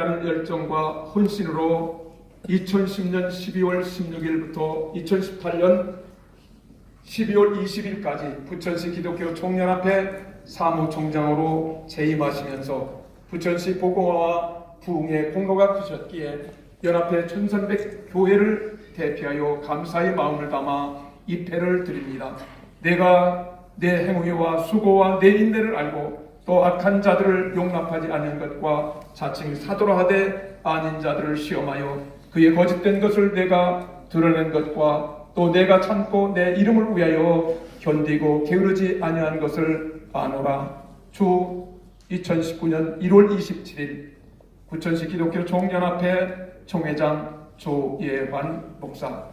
하는 열정과 헌신으로 2010년 12월 16일부터 2018년 12월 20일까지 부천시 기독교 총연합회 사무총장으로 재임하시면서 부천시 보공화와 부흥의 공로가 크셨기에 연합회 1300 교회를 대표하여 감사의 마음을 담아 입회를 드립니다. 내가 내 행위와 수고와 내 인내를 알고 또 악한 자들을 용납하지 않는 것과 자칭 사도라 하되 아닌 자들을 시험하여 그의 거짓된 것을 내가 드러낸 것과 또 내가 참고 내 이름을 위하여 견디고 게으르지 아니한 것을 아노라. 주 2019년 1월 27일 부천시 기독교 총연합회 총회장 조예환 목사